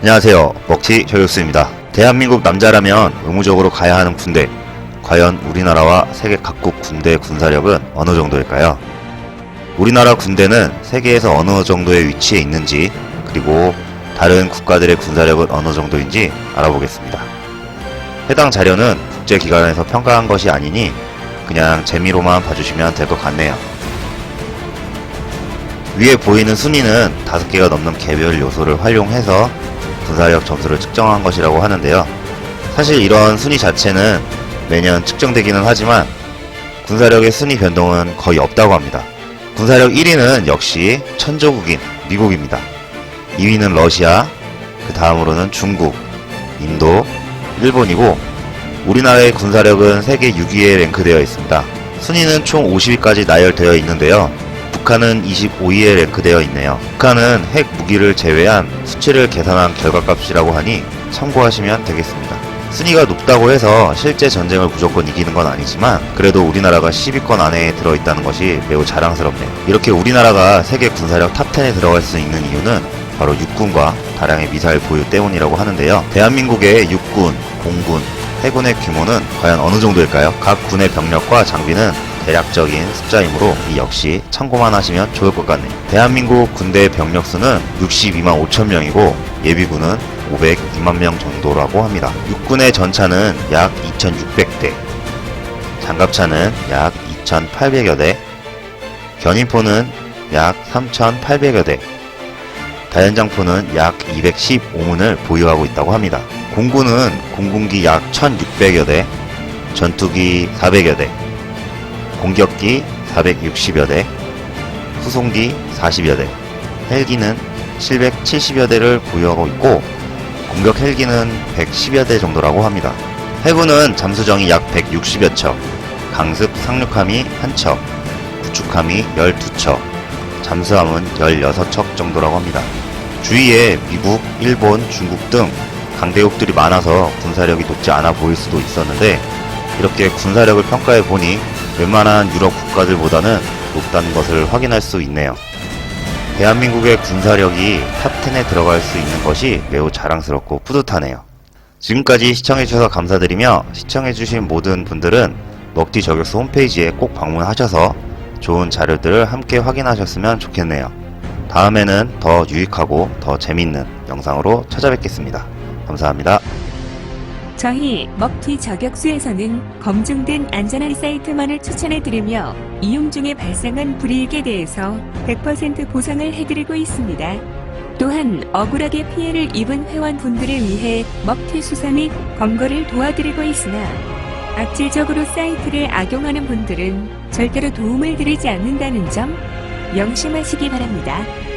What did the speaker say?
안녕하세요. 먹튀 저격수입니다. 대한민국 남자라면 의무적으로 가야 하는 군대. 과연 우리나라와 세계 각국 군대 군사력은 어느 정도일까요? 우리나라 군대는 세계에서 어느 정도의 위치에 있는지, 그리고 다른 국가들의 군사력은 어느 정도인지 알아보겠습니다. 해당 자료는 국제기관에서 평가한 것이 아니니 그냥 재미로만 봐주시면 될 것 같네요. 위에 보이는 순위는 5개가 넘는 개별 요소를 활용해서 군사력 점수를 측정한 것이라고 하는데요. 사실 이런 순위 자체는 매년 측정되기는 하지만 군사력의 순위 변동은 거의 없다고 합니다. 군사력 1위는 역시 천조국인 미국입니다. 2위는 러시아, 그 다음으로는 중국, 인도, 일본이고 우리나라의 군사력은 세계 6위에 랭크되어 있습니다. 순위는 총 50위까지 나열되어 있는데요. 북한은 25위에 랭크되어 있네요. 북한은 핵 무기를 제외한 수치를 계산한 결과값이라고 하니 참고하시면 되겠습니다. 순위가 높다고 해서 실제 전쟁을 무조건 이기는 건 아니지만 그래도 우리나라가 10위권 안에 들어있다는 것이 매우 자랑스럽네요. 이렇게 우리나라가 세계 군사력 탑10에 들어갈 수 있는 이유는 바로 육군과 다량의 미사일 보유 때문이라고 하는데요. 대한민국의 육군, 공군, 해군의 규모는 과연 어느 정도일까요? 각 군의 병력과 장비는 대략적인 숫자이므로 이 역시 참고만 하시면 좋을 것 같네요. 대한민국 군대 병력 수는 62만 5천 명이고 예비군은 502만 명 정도라고 합니다. 육군의 전차는 약 2,600대, 장갑차는 약 2,800여 대, 견인포는 약 3,800여 대, 다연장포는 약 215문을 보유하고 있다고 합니다. 공군은 공군기 약 1,600여 대, 전투기 400여 대, 공격기 460여 대, 수송기 40여 대, 헬기는 770여 대를 보유하고 있고 공격 헬기는 110여 대 정도라고 합니다. 해군은 잠수정이 약 160여 척, 강습 상륙함이 1척, 구축함이 12척, 잠수함은 16척 정도라고 합니다. 주위에 미국, 일본, 중국 등 강대국들이 많아서 군사력이 높지 않아 보일 수도 있었는데 이렇게 군사력을 평가해 보니 웬만한 유럽 국가들보다는 높다는 것을 확인할 수 있네요. 대한민국의 군사력이 탑10에 들어갈 수 있는 것이 매우 자랑스럽고 뿌듯하네요. 지금까지 시청해주셔서 감사드리며 시청해주신 모든 분들은 먹튀 저격수 홈페이지에 꼭 방문하셔서 좋은 자료들을 함께 확인하셨으면 좋겠네요. 다음에는 더 유익하고 더 재밌는 영상으로 찾아뵙겠습니다. 감사합니다. 저희 먹튀 저격수에서는 검증된 안전한 사이트만을 추천해드리며 이용 중에 발생한 불이익에 대해서 100% 보상을 해드리고 있습니다. 또한 억울하게 피해를 입은 회원분들을 위해 먹튀 수사 및 검거를 도와드리고 있으나 악질적으로 사이트를 악용하는 분들은 절대로 도움을 드리지 않는다는 점 명심하시기 바랍니다.